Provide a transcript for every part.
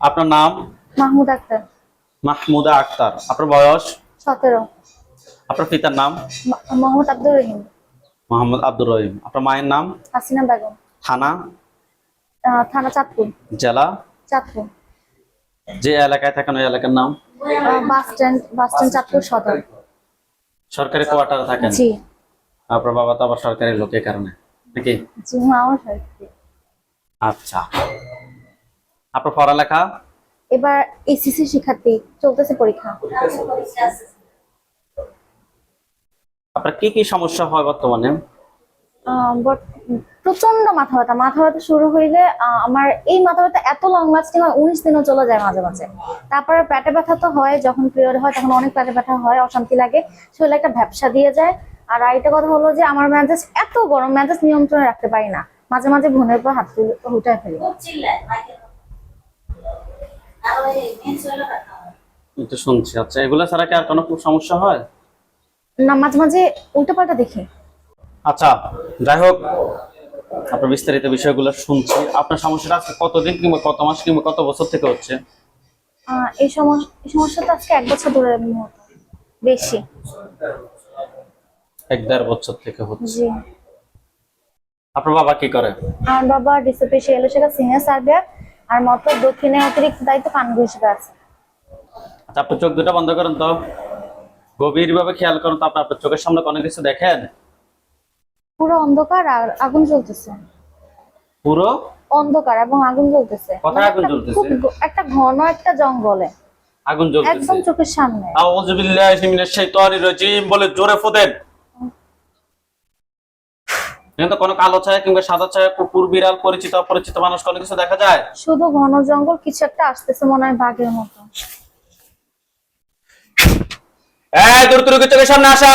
আপনার নাম? মাহমুদ আক্তার। মাহমুদা আক্তার। আপনার বয়স? সতেরো। আপনার পিতার নাম? মোহাম্মদ আব্দুর রহিম। মোহাম্মদ আব্দুর রহিম। আপনার মায়ের নাম? হাসিনা বেগম। থানা? থানা চাঁদপুর। জেলা? চাঁদপুর। যে এলাকায় থাকেন ওই এলাকার নাম? Bus stand bus stand Chandpur Sadar. সরকারি কোয়ার্টারে থাকেন? জি। আপনার বাবা তো আবার সরকারি লোকের কারণে। নাকি? জি আমার সরকারি। আচ্ছা। আপনার পড়ালেখা? এবার এসিসি শিক্ষার্থী চলতেছে পরীক্ষা। আপনার কি কি সমস্যা হয় বর্তমানে? প্রচণ্ড মাথা ব্যথা। মাথা ব্যথা শুরু হইলে আমার এই মাথা ব্যথা এত লং লাস্টিং হয় উনিশ দিনও চলে যায় মাঝে মাঝে। তারপরে পেটে ব্যথা তো হয় যখন পিরিয়ড হয় তখন অনেক পেটে ব্যথা হয় অশান্তি লাগে। শরীরে একটা ভ্যাপসা দিয়ে যায়। আর আরেকটা কথা হলো যে আমার মেজাজ এত গরম মেজাজ নিয়ন্ত্রণে রাখতে পারি না। মাঝে মাঝে ঘুমের পর হাত হুটায় ফেলি। শুনছি। আচ্ছা এগুলো ছাড়া কি আর কোনো খুব সমস্যা হয়? না মাঝে মাঝে উল্টো পাল্টা দেখি। আচ্ছা যাই হোক আপনার বিস্তারিত বিষয়গুলো শুনছি। আপনার সমস্যাটা আজকে কতদিন কিংবা কত মাস কিংবা কত বছর থেকে হচ্ছে? এই সমস্যা তো আজকে এক বছর ধরে বেশি। এক দেড় বছর থেকে হচ্ছে। আপনার বাবা কি করে? আমার বাবা ডিসিপি শেখা সিনিয়র সার্ভেয়ার আর মতো দক্ষিণে অতিরিক্ত দায়িত্ব কানগু হিসেবে আছে। আচ্ছা আপনি চোখ দুটো বন্ধ করেন তো। গভীর ভাবে খেয়াল করেন তো আপনার চোখের সামনে কোনো কিছু দেখেন? পুরো অন্ধকার আর আগুন জ্বলতেছে। পুরো? অন্ধকার এবং আগুন জ্বলতেছে। কোথায় আগুন জ্বলতেছে? খুব একটা ঘন একটা জঙ্গলে। আগুন জ্বলতেছে। একদম চোখের সামনে। আউযু বিল্লাহি মিনাশ শাইতানির রাজিম বলে জোরে ফোদেন। এখানে তো কোনো কালো ছায়া কিংবা সাদা ছায়া কুকুর বিড়াল পরিচিত অপরিচিত মানুষ কোনো কিছু দেখা যায়? শুধু ঘন জঙ্গল কিছু একটা আসতেছে মনে হয় বাঘের মতো। এই দূর দূর চোখের সামনে আসা।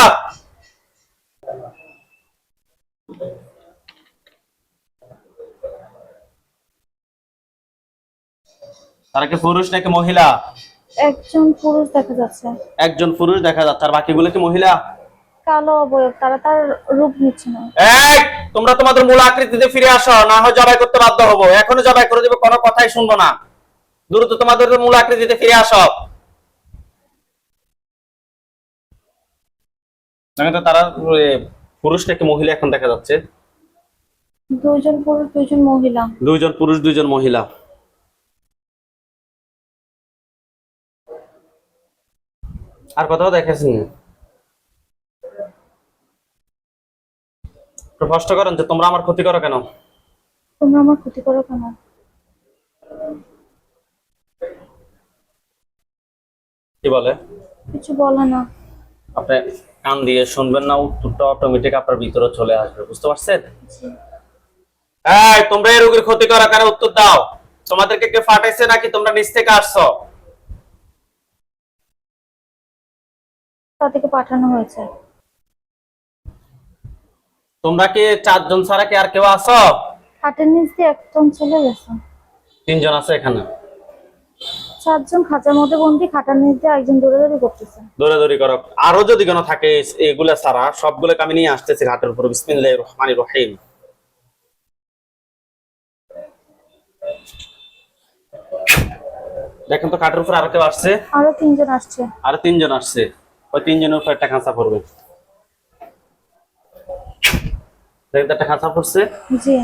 তারা কি পুরুষ নাকি মহিলা? একজন পুরুষ দেখা যাচ্ছে। একজন পুরুষ দেখা যাচ্ছে। আর বাকিগুলো কি মহিলা? কালো অবয়ব তারা তার রূপ নিচ্ছে না। এই তোমরা তোমাদের মূল আকৃতিতে ফিরে আসো না হয় জবাই করতে বাধ্য হব। এখনও জবাই করে দেবে কোনো কথাই শুনব না। দ্রুত তোমাদের মূল আকৃতিতে ফিরে আসো। তারা পুরুষ নাকি মহিলা এখন দেখা যাচ্ছে। দুইজন পুরুষ দুইজন মহিলা। দুইজন পুরুষ দুইজন মহিলা। আর কোথাও দেখেছেন কষ্ট করেন যে তোমরা আমার ক্ষতি করো কেন? তোমরা আমার ক্ষতি করো কেন? কি বলে? কিছু বলে না। আপনি কান দিয়ে শুনবেন না উত্তরটা অটোমেটিক আপনার ভিতরে চলে আসবে বুঝতে পারছেন। এই তোমরা এই রোগীর ক্ষতি করা কেন উত্তর দাও। তোমাদেরকে কে ফাটাইছে নাকি তোমরা নিচ থেকে আসছো? তাদেরকে পাঠানো হয়েছে। তোমরা কি চারজন ছাড়া কি আর কেউ আছো? খাটের নিচ দিয়ে একজন চলে গেছে। তিনজন আছে এখানে? চারজন খাঁচার মধ্যে বন্দি খাটার নিচ দিয়ে একজন দৌড়াদৌড়ি করতেছে। দৌড়াদৌড়ি করো। আরও যদি কোনো থাকে এগুলা ছাড়া সবগুলোকে আমি নিয়ে আসতেছি ঘাটের উপর। বিসমিল্লাহির রহমানির রহিম। দেখেন তো কাঠের উপর আরও কেউ আসছে? আরও তিনজন আসছে। আর তিনজন আসছে। ওই তিনজনের উপর একটা খাঁচা পড়বে। একটা খাঁচা পড়ছে। জি।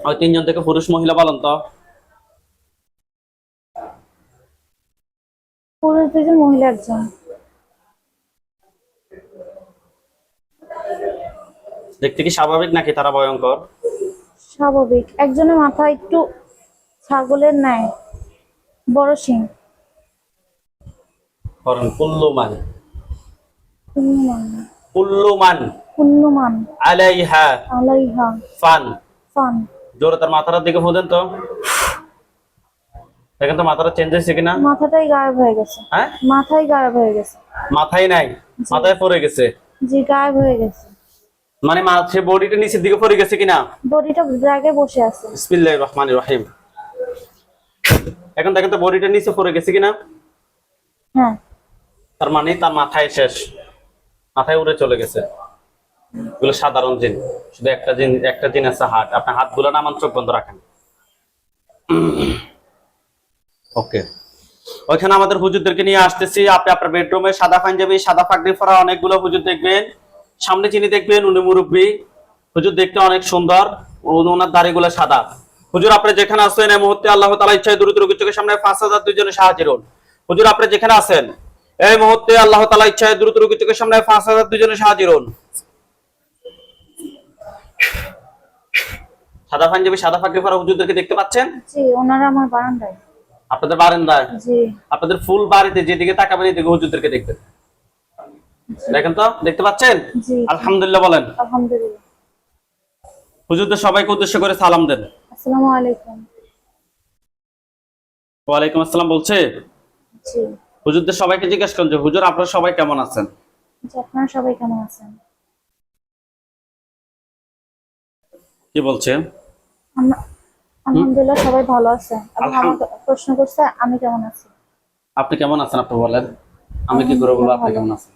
ওই তিনজন থেকে পুরুষ মহিলা বলেন তো? পুরুষ দুজন মহিলা একজন। দেখতে কি স্বাভাবিক নাকি তারা ভয়ঙ্কর? স্বাভাবিক। একজনের মাথা একটু ছাগলের ন্যায়। বড় সিং করেন পুল্লুমান। পুল্লুমান। আলাইহা। আলাইহা। ফান। ফান। জোরে তার মাথার দিকে ফোদেন তো। দেখেন তো মাথাটা চেঞ্জ হয়েছে কিনা? মাথাটাই গায়েব হয়ে গেছে। হ্যাঁ? মাথাই গায়েব হয়ে গেছে। মাথায় নাই মাথায় পড়ে গেছে। জি গায়েব হয়ে গেছে। মানে মাছে বডিটা নিচের দিকে পড়ে গেছে কিনা? বডিটা বসে আছে। বিসমিল্লাহির রহমানির রহিম। এখন দেখেন তো বডিটা নিচে পড়ে গেছে কিনা? হ্যাঁ। তার মানে তার মাথায় শেষ। মাথায় উড়ে চলে গেছে। এগুলো সাধারণ জিন। শুধু একটা জিন একটা জিন আছে হাত আপনার হাতগুলো নামান চোখ বন্ধ রাখেন। ওকে। ওইখানে আমাদের হুজুরদেরকে নিয়ে আসতেছি। আপনি আপনার বেডরুমে সাদা পাঞ্জাবি সাদা পাগড়ি পরা অনেকগুলো হুজুর দেখবেন। সামনে যিনি দেখবেন উনি মুরব্বী। হুজুর দেখতে অনেক সুন্দর। ওনার দাড়িগুলো সাদা। হুজুর আপনি যেখানে আছেন এই মুহূর্তে আল্লাহ তালা ইচ্ছায় দ্রুত রোগীর চোখের সামনে পাঁচ হাজার দুইজনে সাহায্য করুন। হুজুর আপনি যেখানে আছেন এই মুহূর্তে আল্লাহ তালা ইচ্ছায় দ্রুত রোগীর চোখের সামনে পাঁচ হাজার দুইজনে সাহায্য করুন। সাদা পাঞ্জাবি সাদা পাগড়ি পরা হুজুরদেরকে দেখতে পাচ্ছেন? জি ওনারা আমার বারান্দায়। আপনাদের বারান্দায়? জি। আপনাদের ফুল বাড়িতে যেদিকে তাকাবেন এদিকে হুজুরদেরকে দেখবেন। দেখেন তো? দেখতে পাচ্ছেন? জি। আলহামদুলিল্লাহ বলেন। আলহামদুলিল্লাহ। হুজুরদের সবাইকে উদ্দেশ্য করে সালাম দেন। আসসালামু আলাইকুম। ওয়ালাইকুম আসসালাম বলছে। জি। হুজুরদের সবাইকে জিজ্ঞেস করেন যে হুজুর আপনারা সবাই কেমন আছেন? জি আপনারা সবাই কেমন আছেন? কি বলছে? আলহামদুলিল্লাহ সবাই ভালো আছে। আমাকে প্রশ্ন করছে আমি কেমন আছি? আপনি কেমন আছেন আপনি বলেন? আমি কি করে বলব আপনি কেমন আছেন?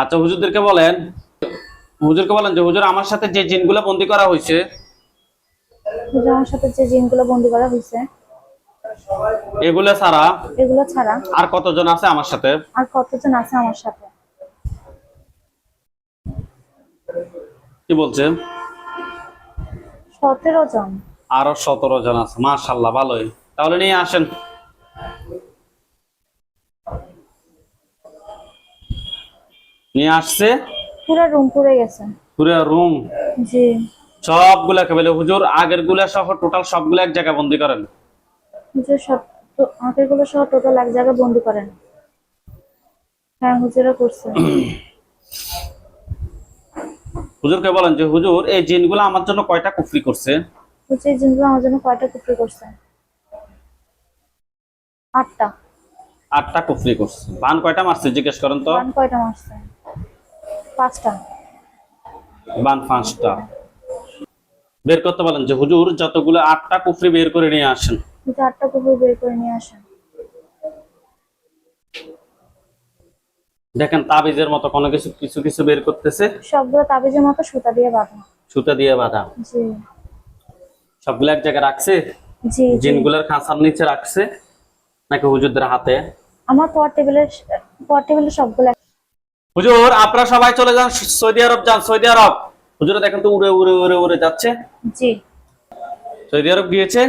আচ্ছা হুজুরদেরকে বলেন হুজুরকে বলেন যে হুজুর আমার সাথে যে জিনগুলো বন্দি করা হয়েছে হুজুর আমার সাথে যে জিনগুলো বন্দি করা হয়েছে এগুলো ছাড়া এগুলো ছাড়া আর কতজন আছে আমার সাথে? আর কতজন আছে আমার সাথে? কি বলছে সতেরো জন। আরও সতেরো জন আছে মাশাল্লাহ ভালোই। তাহলে নিয়ে আসেন। নিয়ে আসছে? পুরো রুম পুড়ে গেছে। পুরো রুম জি। সবগুলা কেবল হুজুর আগেরগুলা সহ টোটাল সবগুলো এক জায়গায় বন্দি করেন। হুজুর সব আঁকেরগুলো সহ টোটাল এক জায়গায় বন্দি করেন। হ্যাঁ হুজুরা করছে। হুজুরকে বলেন যে হুজুর এই জিনগুলো আমার জন্য কয়টা কুফরি করছে? হুজুর এই জিনগুলো আমার জন্য কয়টা কুফরি করছে? আটটা। আটটা কুফরি করছে। বান কয়টা মারছে জিজ্ঞেস করেন তো? বান কয়টা মারছে? পাঁচটা। বান পাঁচটা। বের করতে বলেন যে হুজুর যতগুলো আটটা কুফরি বের করে নিয়ে আসেন। আটটা কুফরি বের করে নিয়ে আসেন। দেখেন তাবিজের মতো কোনো কিছু কিছু কিছু বের করতেছে। সবগুলো তাবিজের মতো সুতা দিয়ে বাঁধা। সুতা দিয়ে বাঁধা। জি। সবগুলো এক জায়গায় রাখছে? জি জিনগুলোর খাঁচার নিচে রাখছে? নাকি হুজুরদের হাতে? আমার পর টেবিলের পর টেবিলের সবগুলো হুজুর আপনারা সবাই চলে যান সৌদি আরব যান সৌদি আরব। হুজুর দেখেন তো উড়ে উড়ে উড়ে উড়ে যাচ্ছে। জি। সৌদি আরব গিয়েছে?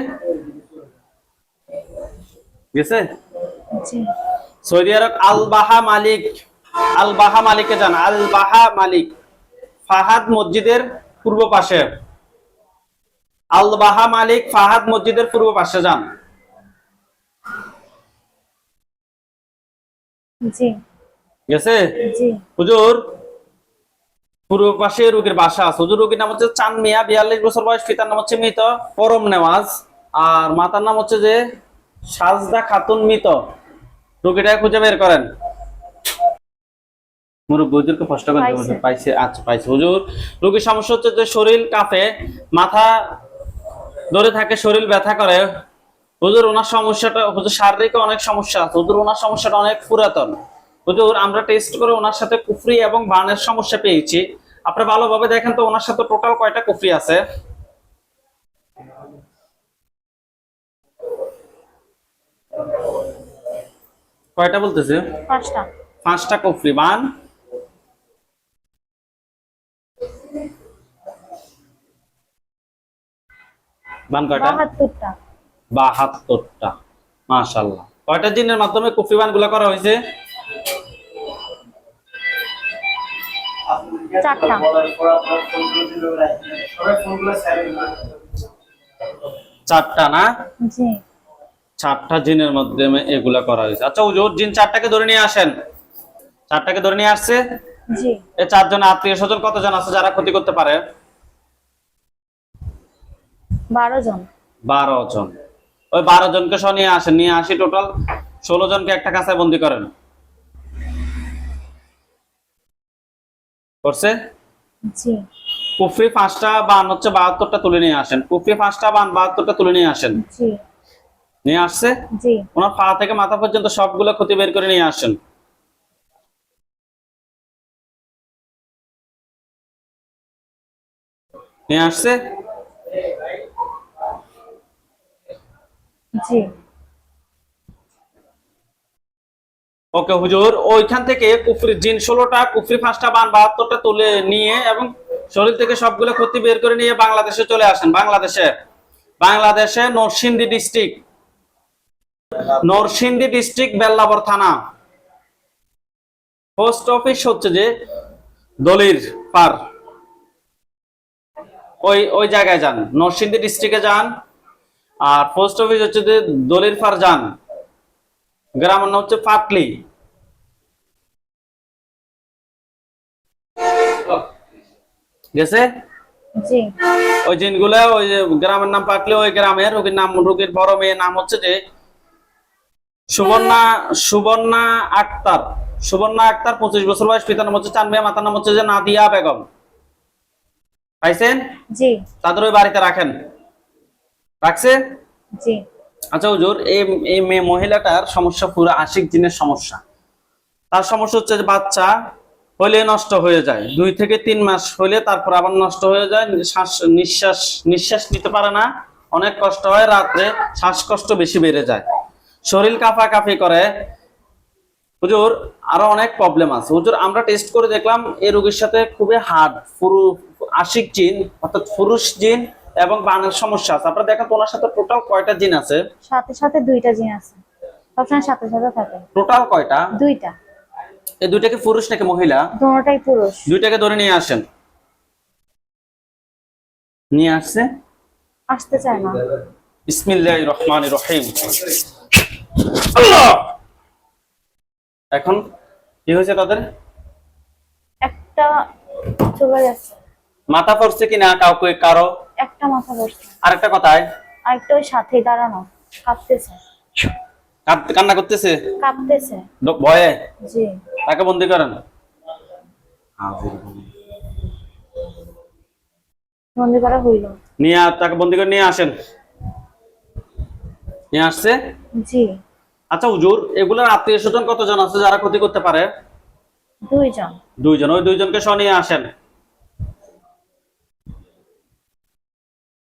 গেছে জি। সৌদি আরব আল বাহা মালিক। আল বাহা মালিকে যান। আল বাহা মালিক ফাহাদ মসজিদের পূর্ব পাশে। আল বাহা মালিক ফাহাদ মসজিদের পূর্ব পাশে যান। জি। গেছে? হুজুর পূর্ব পাশে রোগীর বাসা আছে। হুজুর রোগীর নাম হচ্ছে চান মিয়া বিয়াল্লিশ বছর বয়স পিতার নাম হচ্ছে মৃত পরম নেওয়াজ। আর মাতার নাম হচ্ছে যে সাজদা খাতুন মৃত। রোগীটা খুঁজে বের করেন। মুরব্বী হুজুরকে কষ্ট করে পাইছে। আচ্ছা পাইছে। হুজুর রোগীর সমস্যা হচ্ছে যে শরীর কাঁপে মাথা ধরে থাকে শরীর ব্যথা করে। হুজুর ওনার সমস্যাটা হুজুর শারীরিক অনেক সমস্যা আছে। হুজুর ওনার সমস্যাটা অনেক পুরাতন। হুজুর আমরা টেস্ট করে ওনার সাথে কুফরি এবং বানের সমস্যা পেয়েছি। আপনি ভালোভাবে দেখেন তো ওনার সাথে টোটাল কয়টা কুফরি আছে? কয়টা বলতেছে? পাঁচটা। পাঁচটা কুফরি। বান? বান কয়টা বাহাত্তরটা। বাহাত্তরটা মাশাল্লাহ কয়টা দিনের মাধ্যমে কুফরি করা হয়েছে? চারটা। চারটা না? জি। চারটা জিনের মাধ্যমে এগুলা করা হয়েছে। আচ্ছা হুজুর জিন চারটাকে ধরে নিয়ে আসেন। চারটাকে ধরে নিয়ে আসছে? জি। এই চারজন আত্মীয় স্বজন কতজন আছে যারা ক্ষতি করতে পারে? বারো জন। বারো জন। ওই বারো জনকে সহ নিয়ে আসেন নিয়ে আসি টোটাল ষোলো জনকে একটা বন্দি করেন। করছে? জি। কুফরি পাঁচটা বান হচ্ছে বাহাত্তরটা তুলে নিয়ে আসেন। কুফরি পাঁচটা বান বাহাত্তরটা তুলে নিয়ে আসেন। জি। নিয়ে আসছে? জি। ওনার পা থেকে মাথা পর্যন্ত সবগুলো ক্ষতি বের করে নিয়ে আসেন। নিয়ে আসছে? জি। ওকে, হুজুর। ওইখান থেকে কুফরি জিন ষোলোটা, কুফরি পাঁচটা, বান বাহাত্তরটা তুলে নিয়ে এবং শরীর থেকে সবগুলো ক্ষতি বের করে নিয়ে বাংলাদেশে চলে আসেন। বাংলাদেশে। বাংলাদেশে নরসিংদী ডিস্ট্রিক্ট। নরসিংদী ডিস্ট্রিক্ট বেল্লাবর থানা। পোস্ট অফিস হচ্ছে যে দলির পার। ওই ওই জায়গায় যান। নরসিংদী ডিস্ট্রিক্টে যান। আর পোস্ট অফিস হচ্ছে যে দলির পার যান গ্রামের নাম হচ্ছে পাটলি গেছে? ওই জিনগুলো ওই যে গ্রামের নাম পাটলি ওই গ্রামের রোগীর নাম রোগীর বড় মেয়ের নাম হচ্ছে যে সুবর্ণা সুবর্ণা আক্তার। সুবর্ণা আক্তার পঁচিশ বছর বয়স পিতার নাম হচ্ছে চান মেয়ে মাতার নাম হচ্ছে যে নাদিয়া বেগম। পাইছেন? জি। তাদের ওই বাড়িতে রাখেন। রাখছে? জি। আচ্ছা হুজুর এই এই মেয়ে মহিলাটার সমস্যা পুরো আশিক দিনের সমস্যা। তার সমস্যা হচ্ছে যে বাচ্চা হলে নষ্ট হয়ে যায়। দুই থেকে তিন মাস হলে তারপর আবার নষ্ট হয়ে যায়। শ্বাস নিঃশ্বাস নিঃশ্বাস নিতে পারে না। অনেক কষ্ট হয় রাত্রে শ্বাসকষ্ট বেশি বেড়ে যায়। শরীর কাঁপা কাঁপি করে। হুজুর আরও অনেক প্রবলেম আছে। হুজুর আমরা টেস্ট করে দেখলাম এই রোগীর সাথে খুবই হার্ড পুরু আশিক জিন অর্থাৎ পুরুষ জিন এবং বানের সমস্যা আছে। আপনারা দেখেন ওনার সাথে টোটাল কয়টা জিন আছে? সাথে সাথে দুইটা জিন আছে। সবসময় সাথে সাথে থাকে। টোটাল কয়টা? দুইটা। এই দুইটা কি পুরুষ নাকি মহিলা? দুটোটাই পুরুষ। দুইটাকে ধরে নিয়ে আসেন। নিয়ে আসছে? আসতে চায় না। বিসমিল্লাহ রহমান রহিম। আল্লাহ! এখন কি হয়েছে তাদের? একটা চলে গেছে। মাথা পড়ছে কিনা? কাউকে কারও? একটা মাথা বসছে আরেকটা কথায়। আরেকটা ওই সাথে দাঁড়ানো। কাঁপতেছে কান্না করতেছে? কাঁপতেছে ভয়ে? জি। তাকে বন্দি করেন। বন্দি। করা হইল। নিয়ে তাকে বন্দি করে নিয়ে আসেন। নিয়ে আসছে? জি। আচ্ছা হুজুর এগুলোর আত্মীয় স্বজন কতজন আছে যারা ক্ষতি করতে পারে? দুইজন। দুইজন ওই দুইজনকে সহ নিয়ে আসেন।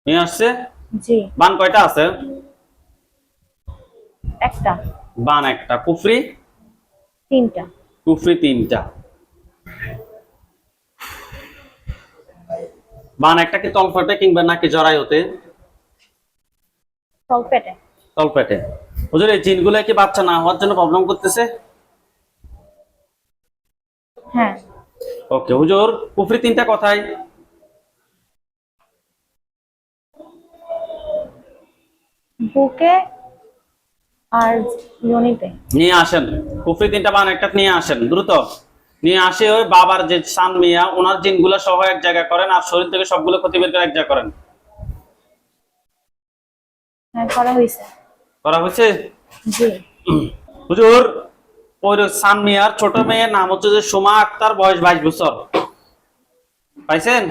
নিয়ে আসছে? জি। বান কয়টা আছে? একটা। বান একটা। কুফরি? তিনটা। কুফরি তিনটা। বান একটা কি তলপেটে কিংবা নাকি জরায়ুতে? তলপেটে তলপেটে হুজুর এই জিনগুলো কি বাচ্চা না হওয়ার জন্য প্রবলেম করতেছে? হ্যাঁ। ওকে হুজুর কুফরি তিনটা কথাই। বুকে আর ইউনিতে নিয়ে আসেন। কুফরি তিনটা বান একটা নিয়ে আসেন দ্রুত। নিয়ে আসে ওই বাবার যে সান মিয়া ওনার জিনগুলো সহ এক জায়গা করেন আর শরীর থেকে সবগুলো ক্ষতি বের করে এক জায়গা করেন। হ্যাঁ করা হয়েছে। করা হয়েছে? জি। হুজুর ওই সান মিয়ার ছোট মেয়ের নাম হচ্ছে যে সোমা আক্তার বয়স বাইশ বছর। পাইছেন?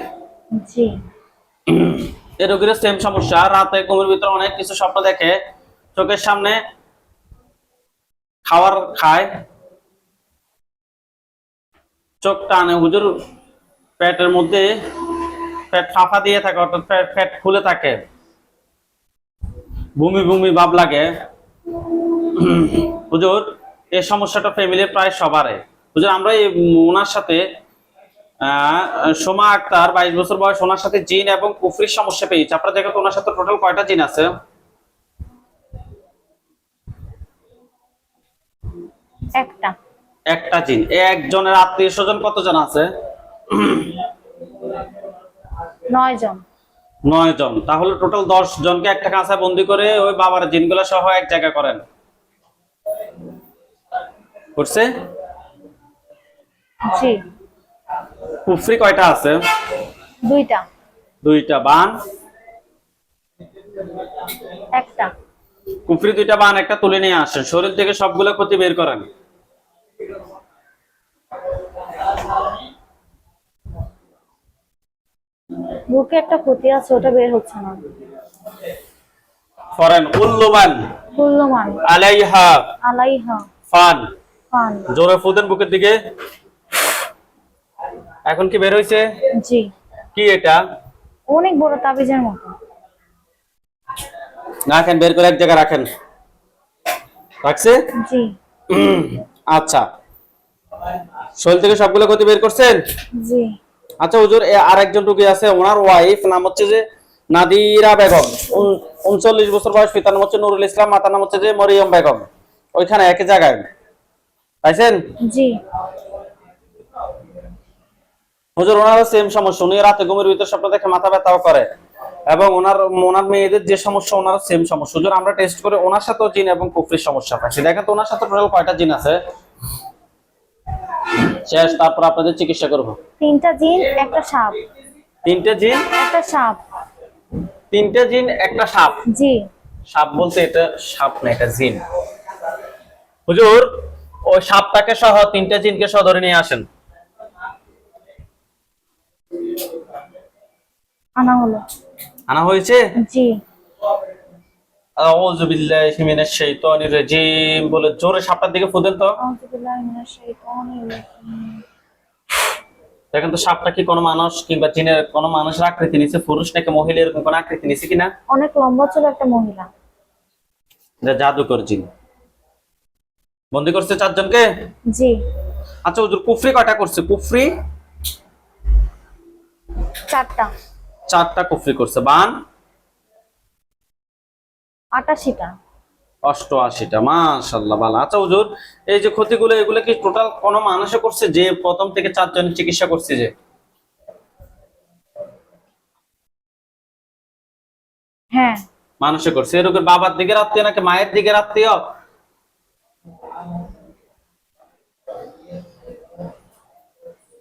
জি। এই রোগীর সেম সমস্যা। রাতে ঘুমের ভিতরে অনেক কিছু স্বপ্ন দেখে চোখের সামনে খাওয়ার খায়। চোখ টানে, হুজুর পেটের মধ্যে পেট ফাঁপা দিয়ে থাকে, অর্থাৎ পেট ফুলে থাকে। বমি বমি, ভাব লাগে। হুজুর এই সমস্যাটা ফ্যামিলির প্রায় সবারই। হুজুর, আমরা এই ওনার সাথে সোমা আক্তার বাইশ বছর বয়স ওনার সাথে জিন এবং কুফরির সমস্যা পেয়েছে। আপনার দেখেন ওনার সাথে টোটাল কয়টা জিন আছে? একটা। একটা জিন। একজনের আত্মীয় স্বজন কতজন আছে? নয় জন। নয় জন। তাহলে টোটাল দশ জনকে একটা কাঁচায় বন্দি করে ওই বাবার জিনগুলো সহ এক জায়গা করেন। করছে? জি। কুফরি কয়টা আছে? দুইটা। দুইটা বান? একটা। কুফরি দুইটা বান একটা তুলে নিয়ে আসেন। শরীর থেকে সবগুলো ক্ষতি বের করেন। বুকে একটা ক্ষতি আছে ওটা বের হচ্ছে না। করেন উল্লুবান। কুল্লমান আলাইহা। আলাইহা। ফান। ফান। জোরে ফুদেন বুকের দিকে। এখন কি বের হইছে? জি। কি এটা? অনেক বড় তাবিজের মতো। রাখেন বের করে এক জায়গায় রাখেন। রাখছে? জি। আচ্ছা। শরীর থেকে সবগুলো ক্ষতি বের করছেন? জি। আচ্ছা হুজুর আরেকজন রুগী আছে ওনার ওয়াইফ নাম হচ্ছে যে নাদিরা বেগম। উন- উনচল্লিশ বছর বয়স পিতার নাম হচ্ছে নুরুল ইসলাম মাতার নাম হচ্ছে যে মরিয়ম বেগম। ওইখানে একই জায়গায়। পাইছেন? জি। হুজুর ওনারও সেম সমস্যা। উনি রাতে ঘুমের ভিতর স্বপ্ন দেখে মাথা ব্যথাও করে। এবং ওনার ওনার মেয়েদের যে সমস্যা ওনারও সেম সমস্যা। হুজুর আমরা টেস্ট করে ওনার সাথেও জিন এবং কুফরির সমস্যা পাইছি দেখেন তো ওনার সাথে টোটাল কয়টা জিন আছে? শেষ তারপর আপনাদের চিকিৎসা করব। তিনটা জিন একটা সাপ। তিনটে জিন? একটা সাপ। তিনটে জিন একটা সাপ? জি। সাপ বলতে এটা সাপ না এটা জিন। হুজুর ওই সাপটাকে সহ তিনটে জিনকে সহ ধরে নিয়ে আসেন। আনা হলো। আনা হয়েছে? জি। আউযু বিল্লাহি মিনাশ শাইতানির রাজিম বলে জোরে সাপটার দিকে ফুদেন তো। আউযুবিল্লাহি মিনাশ শাইতানির রাজিম। দেখেন তো সাপটা কি কোনো মানুষ কিংবা জিনের কোনো মানুষের আকৃতি নিছে পুরুষ নাকি মহিলা এরকম কোনো আকৃতি নিছে কিনা? অনেক লম্বা ছিল একটা মহিলা। এটা জাদুকর জিন। বন্দি করছে চারজনকে? জি। আচ্ছা হুজুর কুফরি কয়টা করছে? কুফরি? চারটা। চারটা কুফরি করছে বান। আটাশিটা। অষ্টআশিটা মাশাল্লাহ ভালো আচ্ছা হুজুর এই যে ক্ষতিগুলো এগুলো কি টোটাল কোন মানুষে করছে যে প্রথম থেকে চারজন চিকিৎসা করছে যে? হ্যাঁ। মানুষে করছে। এরকম বাবার দিকে আত্মীয় নাকি মায়ের দিকে আত্মীয়?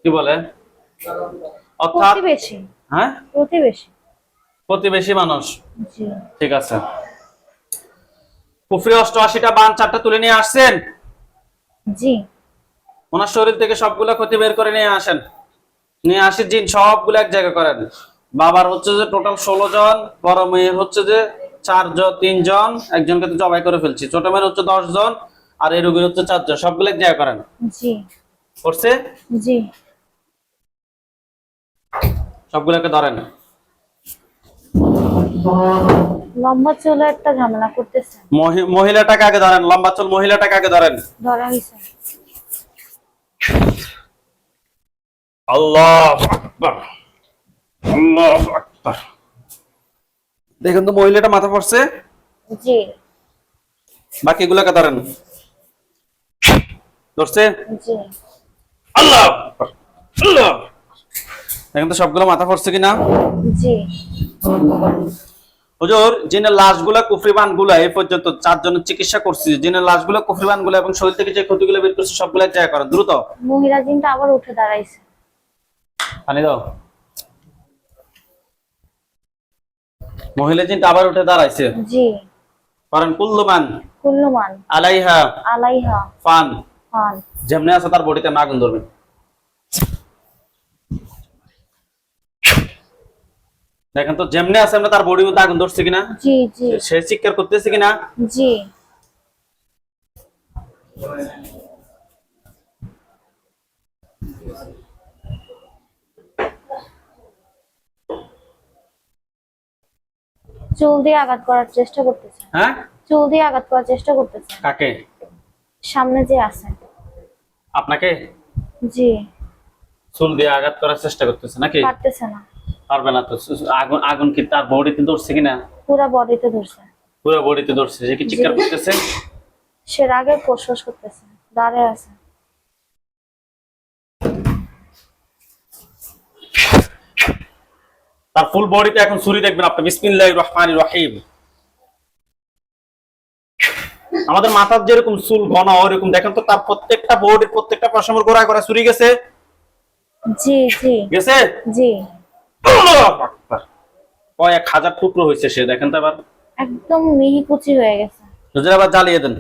কি বলে? অর্থাৎ হ্যাঁ? প্রতিবেশী। প্রতিবেশী মানুষ? ঠিক আছে। কুফরি অষ্টআশিটা বান চারটা তুলে নিয়ে আসছেন? জি। ওনার শরীর থেকে সবগুলো ক্ষতি বের করে নিয়ে আসেন। নিয়ে আসি জিন সবগুলো এক জায়গা করেন। বাবার হচ্ছে যে টোটাল ষোলো জন বড় মেয়ের হচ্ছে যে চার জন তিনজন একজনকে তো জবাই করে ফেলছি। ছোট মেয়ের হচ্ছে দশ জন আর এই রোগীর হচ্ছে চারজন সবগুলো এক জায়গা করেন। জি। করছে? জি। সবগুলোকে ধরেন। লম্বা চুলে একটা ঝামেলা করতেছে। মহিলাটাকে আগে ধরেন লম্বা চুল মহিলাটাকে আগে ধরেন। ধরা হয়েছে। আল্লাহ আকবার আল্লাহ আকবার। দেখেন তো মহিলাটা মাথা পড়ছে? জি। বাকিগুলোকে ধরেন। ধরছে? জি। আল্লাহ আল্লাহ দেখেন তো সবগুলো মাথা পড়ছে কিনা? জি। হুজুর জিনের লাশগুলা কুফরিবানগুলা এই পর্যন্ত চারজনের চিকিৎসা করছি। জিনের লাশগুলা কুফরিবানগুলা এবং শরীর থেকে যে ক্ষতিগুলো বের করছে সবগুলো এক জায়গায় করেন। দ্রুত। মহিলা জিনটা আবার উঠে দাঁড়াইছে। পানি দাও। মহিলা জিনটা আবার উঠে দাঁড়াইছে। জি। করেন কুল্লুমান। কুল্লুমান। আলাইহা। আলাইহা। ফান। খান যেমনি আছে তার বডিতে না আগুন ধরবেন। দেখেন তো যেমনি আছে আমরা তার বডির মধ্যে আগুন ধরছে কিনা? জি জি। সে চিৎকার করতেছে কিনা? জি। চুল দিয়ে আঘাত করার চেষ্টা করতেছে। হ্যাঁ? চুল দিয়ে আঘাত করার চেষ্টা করতেছে। কাকে? সামনে যে আছে। আপনাকে? জি। চুল দিয়ে আঘাত করার চেষ্টা করতেছে নাকি? পারতেছে না। পারবে না তো। আগুন আগুন কি তার বডিতে ধরছে কিনা? পুরা বডিতে ধরছে। পুরো বডিতে ধরছে। সে কি চিৎকার করতেছে? সে রাগে ফোসফোস করতেছে দাঁড়ে আছে। তার ফুল বডিতে এখন ছুরি দেখবেন আপনি। বিসমিল্লাহির রহমানির রহিম। আমাদের মাথার যেরকম চুল ঘন ওরকম। দেখেন তো তার প্রত্যেকটা বডির প্রত্যেকটা পশমের গোড়ায় গোড়ায় ছুরি গেছে। জি জি। গেছে? জি। কয়েক হাজার টুকরো হয়েছে সে দেখেন তো এবার। একদম মিহি কুচি হয়ে গেছে। হুজুর আবার জ্বালিয়ে দেন।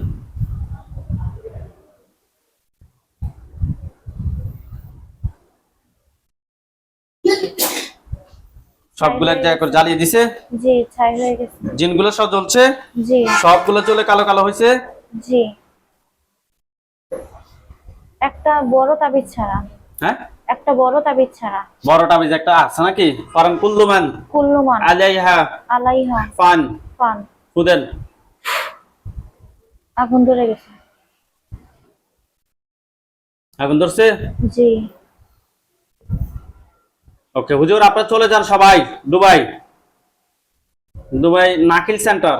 সবগুলো এক জায়গায় করে জ্বালিয়ে দিছে। জি ছাই হয়ে গেছে। জিনগুলো সব জ্বলছে? জি। সবগুলো চলে কালো কালো হয়েছে? জি। একটা বড় তাবিজ ছাড়া। হ্যাঁ? একটা বড় তাবিজ ছাড়া। বড় টাবিজ একটা আছে নাকি? ফরান কুল্লুমান কুল্লুমান। আলাইহা। আলাইহা। ফান। পান ফুদেন আগুন ধরে গেছে। আগুন ধরছে? জি। ওকে হুজুর আপনারা চলে যান সবাই। দুবাই। Dubai Nakheel centre.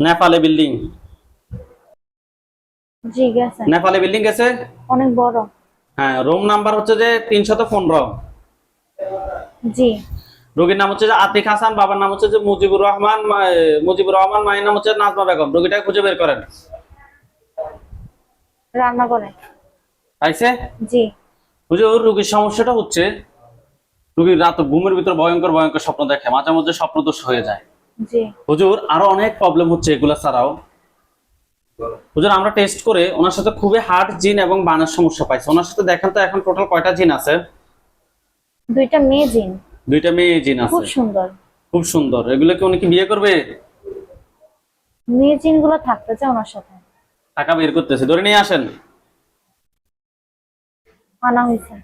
নেপালে বিল্ডিং। জি গেছে। নেপালে বিল্ডিং গেছে? অনেক বড়। হ্যাঁ রুম নাম্বার হচ্ছে যে তিনশত পনেরো। জি। রোগীর নাম হচ্ছে যে আতিক হাসান বাবার নাম হচ্ছে যে মুজিবুর রহমান মুজিবুর রহমান মায়ের নাম হচ্ছে নাজমা বেগম। রোগীটাকে খুঁজে বের করেন। রান্না করে। আইছে জি। হুজুর রোগীর সমস্যাটা হচ্ছে রোগীর রাত ঘুমের ভিতর ভয়ঙ্কর ভয়ঙ্কর স্বপ্ন দেখে মাঝে মধ্যে স্বপ্নদোষ হয়ে যায়। জি। হুজুর আরও অনেক প্রবলেম হচ্ছে এগুলা ছাড়াও। হুজুর আমরা টেস্ট করে ওনার সাথে খুবই হার্ট জিন এবং বানের সমস্যা পাইছে। ওনার সাথে দেখেন তো এখন টোটাল কয়টা জিন আছে? দুইটা মেয়ে জিন দুইটা মেয়ে জিন আছে। খুব সুন্দর। খুব সুন্দর। এগুলো কি উনি কি বিয়ে করবে? মেয়ে জিনগুলো থাকতে চায় ওনার সাথে। টাকা বের করতেছে। ধরে নিয়ে আসেন। আনা হয়েছে।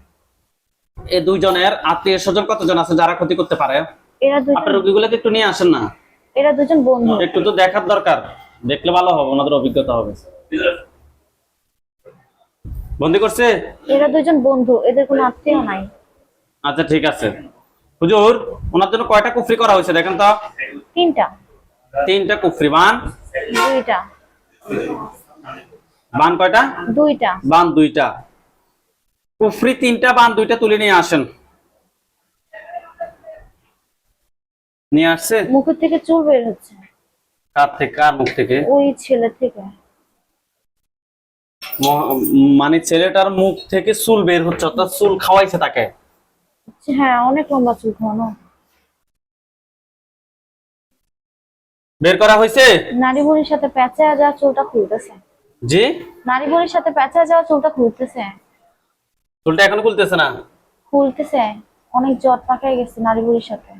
এই দুইজনের আত্মীয় স্বজন কতজন আছে যারা ক্ষতি করতে পারে? এরা দুজন আপনার রোগীগুলোকে একটু নিয়ে আসেন না। এরা দুজন বন্ধু। একটু তো দেখার দরকার। দেখলে ভালো হবে ওনাদের অভিজ্ঞতা হবে। বন্দি করছে? এরা দুজন বন্ধু এদের কোনো আত্মীয় নাই। আচ্ছা ঠিক আছে। হুজুর ওনার জন্য কয়টা কুফরি করা হয়েছে দেখেন তো? তিনটা। তিনটা কুফরি বান? দুইটা। বান কয়টা? দুইটা। বান দুইটা। কুফরি তিনটা বান দুইটা তুলে নিয়ে আসেন। নিয়ে আসছে? মুখের থেকে চুল বের হচ্ছে। কার থেকে কার মুখ থেকে? ওই ছেলে থেকে। মানে ছেলেটার মুখ থেকে চুল বের হচ্ছে অর্থাৎ চুল খাওয়াইছে তাকে? হ্যাঁ অনেক লম্বা চুল খাওয়ানো। বের করা হয়েছে? নারী বুড়ির সাথে প্যাঁচা যাওয়া চুলটা খুলতেছে। জি? নারী বুড়ির সাথে প্যাঁচা যাওয়া চুলটা খুলতেছে। চুলটা এখনও খুলতেছে না? খুলতেছে। অনেক জট পাকায় গেছে নারী বুড়ির সাথে।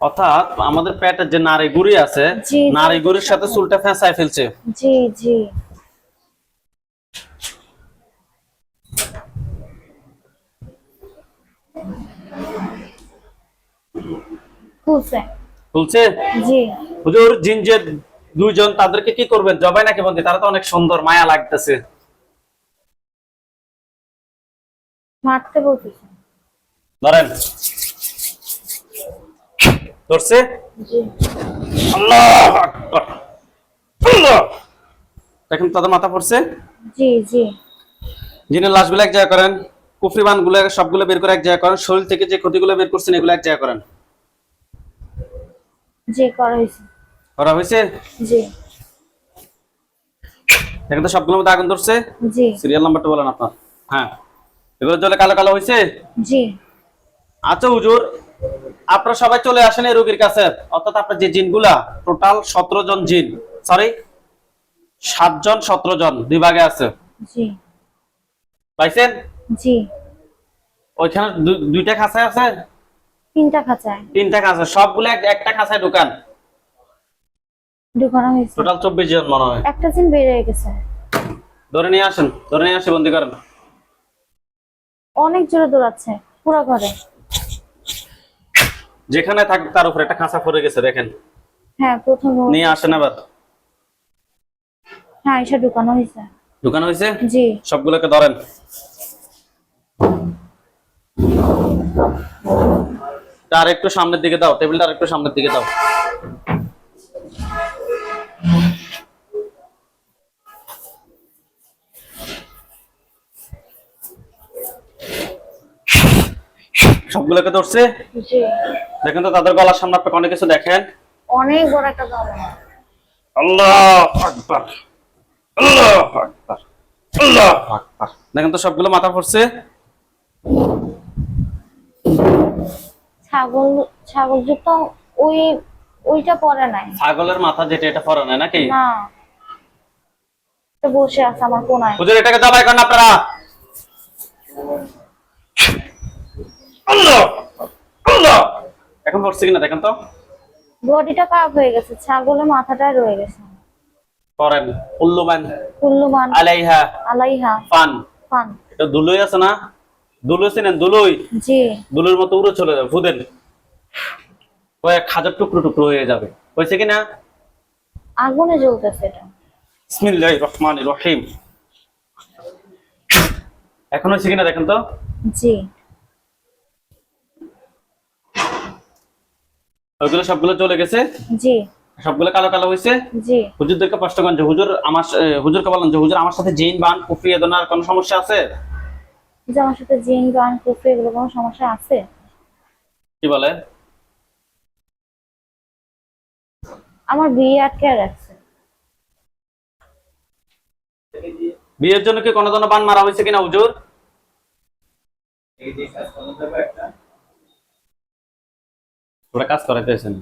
অর্থাৎ আমাদের পেটের যে নারী গুড়ি আছে। নারী গুড়ির সাথে চুলটা ফেঁসায় ফেলছে। জি জি। খুলছে খুলছে জি। হুজুর জিন দুইজন তাদেরকে কি করবেন? জবাই নাকি বন্দি? তারা তো অনেক সুন্দর মায়া লাগতেছে। মারতে বলতেছে। ধরেন ধরছে? আল্লাহ আল্লাহ। দেখেন তাদের মাথা পড়ছে? জি জি। জিনের লাশগুলো এক জায়গা করেন কুফরিবানগুলো সবগুলো বের করে এক জায়গা করেন শরীর থেকে যে ক্ষতিগুলো বের করছেন এগুলো এক জায়গা করেন। জি করা হয়েছে। করা হয়েছে? জি। দেখেন তো সবগুলোর মধ্যে আগুন ধরছে? জি। সিরিয়াল নাম্বারটা বলেন আপনার। হ্যাঁ। এগুলো জলে কালো কালো হয়েছে? জি। আচ্ছা হুজুর আপনারা সবাই চলে আসেন এই রোগীর কাছে। অর্থাৎ আপনার যে জিনগুলা টোটাল সতেরো জন জিন। সরি সাতজন সতেরো জন দুই ভাগে আছে। পাইছেন? ওইখানে দুইটা খাঁচায় আছে? তিনটা খাঁচায়। তিনটা খাঁচা সবগুলো একটা খাঁচায় ঢুকান? ঢুকানো হয়েছে। টোটাল চব্বিশ জন মনে হয়। একটা দিন বের হয়ে গেছে। ধরে নিয়ে আসেন ধরে নিয়ে আসে বন্দি করেন। অনেক জোরে দৌড়াচ্ছে পুরো ঘরে। যেখানে থাকবে তার উপরে একটা খাঁচা পড়ে গেছে দেখেন। হ্যাঁ প্রথম নিয়ে আসেন আবার। হ্যাঁ এসে ঢুকানো হয়েছে। ঢুকানো হয়েছে? জি। সবগুলোকে ধরেন। তার একটু সামনের দিকে দাও টেবিলটা আর একটু সামনের দিকে দাও। সবগুলোকে ধরছে? দেখেন তো তাদের গলার সামনে আপনি অনেক কিছু দেখেন। অনেক বড় একটা দল আল্লাহ আকবার। আল্লাহ আকবার। আল্লাহ আকবার। দেখেন তো সবগুলো মাথা পড়ছে ছাগল ছাগল যুক্ত ওই ওইটা পরে নাই। ছাগলের মাথা যেটা এটা পরে নাই নাকি? না। বসে আছে আমার কোনায়। হুজুর এটাকে জবাই করেন আপনারা। আল্লাহ! আল্লাহ! এখন পড়ছে কিনা দেখেন তো। বডিটা কাপ হয়ে গেছে ছাগলের মাথাটা রয়ে গেছে। করেন উল্লুমান কুল্লুমান আলাইহা আলাইহা। ফান। ফান। এটা দুলুই আছে না? দুলুই চিনেন দুলুই? জি। দুলুর মতো উড়ে চলে যাবে ফুদেন। কয়েক হাজার টুকরো টুকরো হয়ে যাবে। হয়েছে কিনা? আগুনে জ্বলতেছে এটা। বিসমিল্লাহির রহমানির রহিম। এখন হয়েছে কিনা দেখেন তো? জি। ওইগুলো সবগুলো চলে গেছে? জি। সবগুলো কালো কালো হয়েছে জি। হুজুরদেরকে প্রশ্ন করেন যে হুজুর আমার হুজুরকে বলেন যে হুজুর আমার সাথে জিন বান কুফরি এ ধরনের কোনো সমস্যা আছে? যে আমার সাথে জিন কুফরি এগুলো কোনো সমস্যা আছে? কি বলে? আমার বিয়ে আটকে রাখছে। বিয়ের জন্য কি কোনো ধরনের বান মারা হয়েছে কিনা হুজুর? ওরা কাজ করাইতেছেন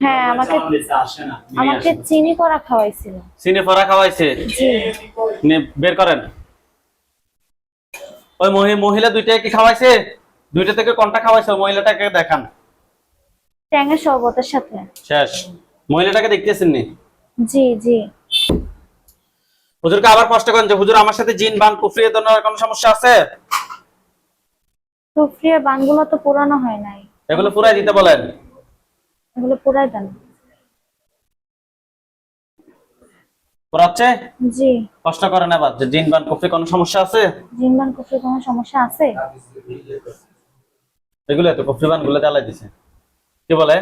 হ্যাঁ আমাকে আমাকে চিনি করা খাওয়াইছিল সিনে ফরা খাওয়াইছে? নে, বের করেন। ওই মহিলা দুইটা কি খাওয়াইছে? দুইটা থেকে কোনটা খাওয়াইছে? মহিলাটাকে দেখান। ট্যাঙের শরবতের সাথে। শেষ। মহিলাটাকে দেখতেছেন নি? জি জি। হুজুরকে আবার প্রশ্ন করেন যে হুজুর আমার সাথে জিন বান কুফরি এ ধরনের কোনো সমস্যা আছে? কুফরির বানগুলো তো পুরানো হয় নাই। এগুলো পুরাই দিতে বলেন। এগুলো পুরাই দেন। পুরাচ্ছে? জি। প্রশ্ন করেন আবার যে জিন বান কুফরি কোনো সমস্যা আছে? জিন বান কুফরির কোনো সমস্যা আছে? এগুলো তো কুফরি বানগুলো জ্বালাই দিছে। কি বলে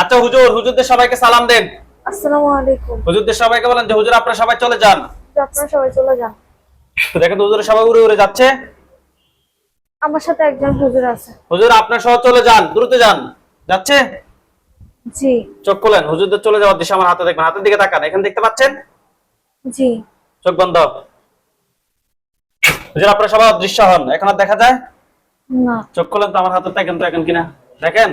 আচ্ছা হুজুর হুজুরদের সবাইকে সালাম দেন। আসসালামু আলাইকুম। হুজুরদের সবাইকে বলেন যে হুজুর আপনারা সবাই চলে যান। আপনারা সবাই চলে যান। দেখেন তো হুজুর সবাই উড়ে উড়ে যাচ্ছে। আমার সাথে একজন হুজুর আছে। হুজুর আপনার সহ চলে যান দ্রুত যান। যাচ্ছে? জি। চোখ খোলেন হুজুরদের চলে যাওয়ার দিশা আমার হাতে দেখবেন। হাতের দিকে তাকান এখানে দেখতে পাচ্ছেন? জি। চোখ বন্ধ। হুজুর আপনারা সবাই অদৃশ্য হন এখন আর দেখা যায়? না। চোখ খোলেন তো আমার হাতে দেখেন তো এখন কিনা? দেখেন?